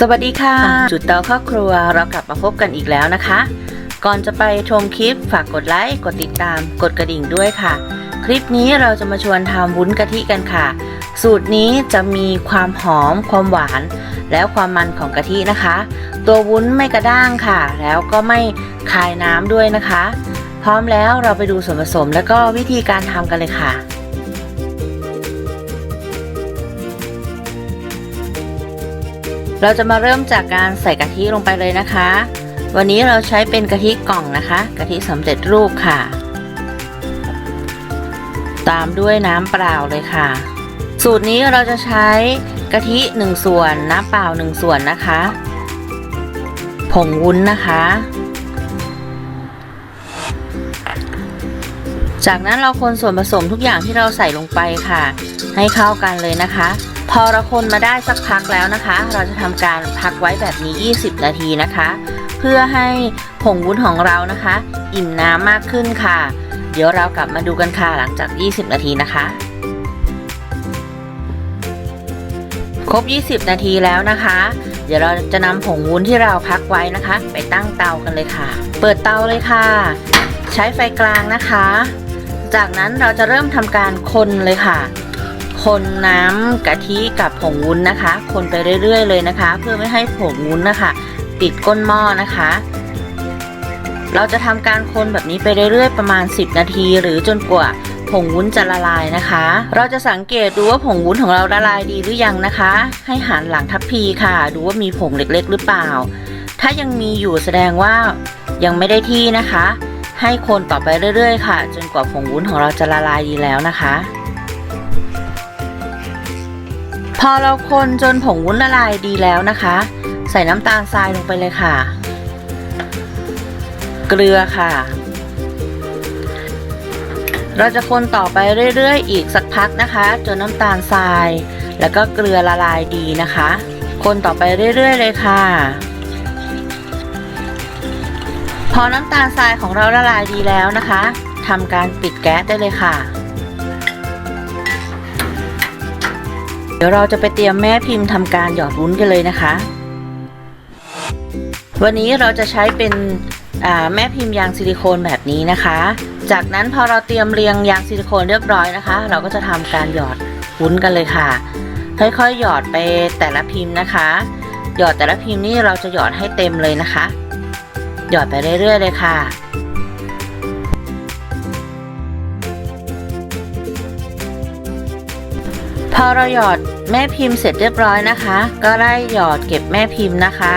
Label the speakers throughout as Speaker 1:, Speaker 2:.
Speaker 1: สวัสดีค่ะ จุดเตาครอบครัวเรากลับมาพบกันอีกแล้วนะคะ ก่อนจะไปชมคลิปฝากกดไลค์กดติดตาม กดกระดิ่งด้วยค่ะ คลิปนี้เราจะมาชวนทำวุ้นกะทิกันค่ะ สูตรนี้จะมีความหอม ความหวาน แล้วความมันของกะทินะคะ ตัววุ้นไม่กระด้างค่ะ แล้วก็ไม่คายน้ำด้วยนะคะ พร้อมแล้วเราไปดูส่วนผสมแล้วก็วิธีการทำกันเลยค่ะ เราจะมาเริ่มจากการใส่กะทิลงไปเลยนะคะ วันนี้เราใช้เป็นกะทิกล่องนะคะกะทิสำเร็จรูปค่ะ ตามด้วยน้ำเปล่าเลยค่ะ สูตรนี้เราจะใช้กะทิ 1 ส่วน น้ำเปล่า 1 ส่วนนะคะ ผงวุ้นนะคะ จากนั้นเราคนส่วนผสมทุกอย่างที่เราใส่ลงไปค่ะ ให้เข้ากันเลยนะคะ พอเราคนมาได้สักพักแล้วนะคะ เราจะทำการพักไว้แบบนี้ 20 นาทีนะคะ เพื่อให้ผงวุ้นของเรานะคะ อิ่มน้ำมากขึ้นค่ะ เดี๋ยวเรากลับมาดูกันค่ะหลังจาก 20 นาทีนะคะ ครบ 20 นาทีแล้วนะคะ เดี๋ยวเราจะนำผงวุ้นที่เราพักไว้นะคะ ไปตั้งเตากันเลยค่ะ เปิดเตาเลยค่ะ ใช้ไฟกลางนะคะ จากนั้นเราจะเริ่มทำการคนเลยค่ะ คนน้ำกะทิกับผงวุ้นนะคะ คนไปเรื่อย ๆ เลยนะคะ เพื่อไม่ให้ผงวุ้นนะคะ ติดก้นหม้อนะคะ เราจะทำการคนแบบนี้ไปเรื่อยๆ ประมาณ 10 นาที หรือจนกว่าผงวุ้นจะละลายนะคะ เราจะสังเกตดูว่าผงวุ้นของเราละลายดีหรือยังนะคะ ให้หันหลังทัพพีค่ะ ดูว่ามีผงเล็กๆ หรือเปล่า ถ้ายังมีอยู่แสดงว่ายังไม่ได้ที่นะคะ ให้คนต่อไปเรื่อยๆ ค่ะ จนกว่าผงวุ้นของเราจะละลายดีแล้วนะคะ พอเราคนจนผงวุ้นละลายดีแล้วนะคะ ใส่น้ำตาลทรายลงไปเลยค่ะ เกลือค่ะ เราจะคนต่อไปเรื่อยๆ อีกสักพักนะคะ จนน้ำตาลทราย แล้วก็เกลือละลายดีนะคะ คนต่อไปเรื่อยๆ เลยค่ะ พอน้ำตาลทรายของเราละลายดีแล้วนะคะทำการปิดแก๊สได้เลยค่ะ เดี๋ยวเราจะไปเตรียมแม่พิมพ์ทำการหยอดวุ้นกันเลยนะคะ วันนี้เราจะใช้เป็นแม่พิมพ์ยางซิลิโคนแบบนี้นะคะ จากนั้นพอเราเตรียมเรียงยางซิลิโคนเรียบร้อยนะคะ เราก็จะทำการหยอดวุ้นกันเลยค่ะ ค่อยๆหยอดไปแต่ละพิมพ์นะคะ หยอดแต่ละพิมพ์นี่เราจะหยอดให้เต็มเลยนะคะ หยอดไปเรื่อยๆเลยค่ะ พอเราหยอดแม่พิมพ์เสร็จเรียบร้อยนะคะ ก็ได้หยอดเก็บแม่พิมพ์นะคะ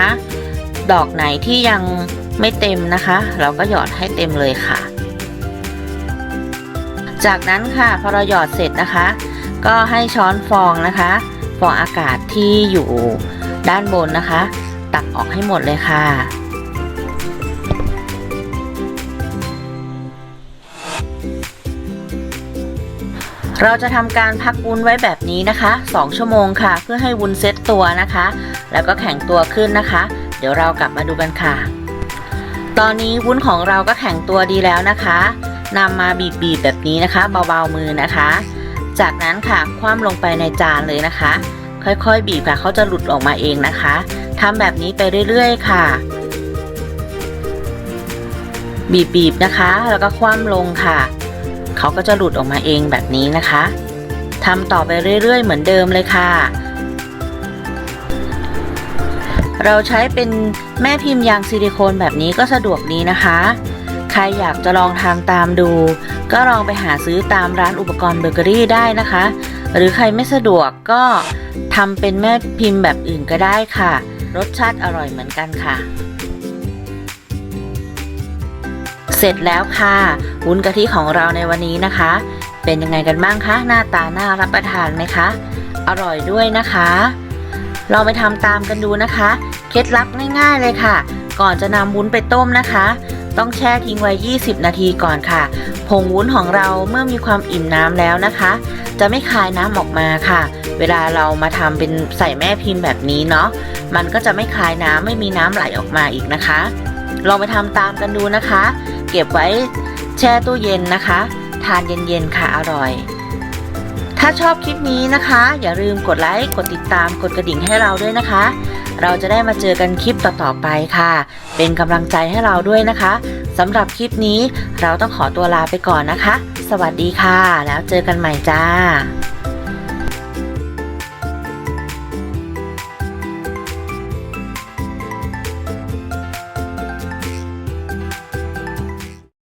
Speaker 1: ดอกไหนที่ยังไม่เต็มนะคะ เราก็หยอดให้เต็มเลยค่ะ จากนั้นค่ะพอเราหยอดเสร็จนะคะ ก็ให้ช้อนฟองนะคะ ฟองอากาศที่อยู่ด้านบนนะคะ ตักออกให้หมดเลยค่ะ เราจะทำการพักวุ้นไว้แบบนี้นะคะ 2 ชั่วโมงค่ะ เพื่อให้วุ้นเซ็ตตัวนะคะ แล้วก็แข็งตัวขึ้นนะคะ เดี๋ยวเรากลับมาดูกันค่ะ ตอนนี้วุ้นของเราก็แข็งตัวดีแล้วนะคะนำมาบีบๆแบบนี้นะคะ เบาๆมือนะคะ จากนั้นค่ะคว่ำลงไปในจานเลยนะคะ ค่อยๆ บีบค่ะเขาจะหลุดออกมาเองนะคะทำแบบนี้ไปเรื่อยๆค่ะ บีบๆนะคะ แล้วก็คว่ำลงค่ะ เขาก็จะหลุดออกมาเองแบบนี้นะคะทำต่อไปเรื่อยๆ เหมือนเดิมเลยค่ะ เราใช้เป็นแม่พิมพ์ยางซิลิโคนแบบนี้ก็สะดวกดีนะคะ ใครอยากจะลองทำตามดู ก็ลองไปหาซื้อตามร้านอุปกรณ์เบเกอรี่ได้นะคะ หรือใครไม่สะดวกก็ทำเป็นแม่พิมพ์แบบอื่นก็ได้ค่ะ รสชาติอร่อยเหมือนกันค่ะ เสร็จแล้วค่ะ วุ้นกะทิของเราในวันนี้นะคะ เป็นยังไงกันบ้างคะ หน้าตาน่ารับประทานไหมคะ อร่อยด้วยนะคะลองไปทำตามกันดูนะคะ เคล็ดลับง่าย ๆเลยค่ะ ก่อนจะนำวุ้นไปต้มนะคะ ต้องแช่ทิ้งไว้ 20 นาทีก่อนค่ะ ผงวุ้นของเราเมื่อมีความอิ่มน้ำแล้วนะคะ จะไม่คายน้ำออกมาค่ะ เวลาเรามาทำเป็นใส่แม่พิมพ์แบบนี้เนาะ มันก็จะไม่คายน้ำไม่มีน้ำไหลออกมาอีกนะคะลองไปทำตามกันดูนะคะ เก็บไว้แช่ตู้เย็นนะคะ ทานเย็นๆค่ะอร่อย ถ้าชอบคลิปนี้นะคะ อย่าลืมกดไลค์กดติดตามกดกระดิ่งให้เราด้วยนะคะ เราจะได้มาเจอกันคลิปต่อๆไปค่ะ เป็นกำลังใจให้เราด้วยนะคะสำหรับคลิปนี้เราต้องขอตัวลาไปก่อนนะคะ สวัสดีค่ะ แล้วเจอกันใหม่จ้า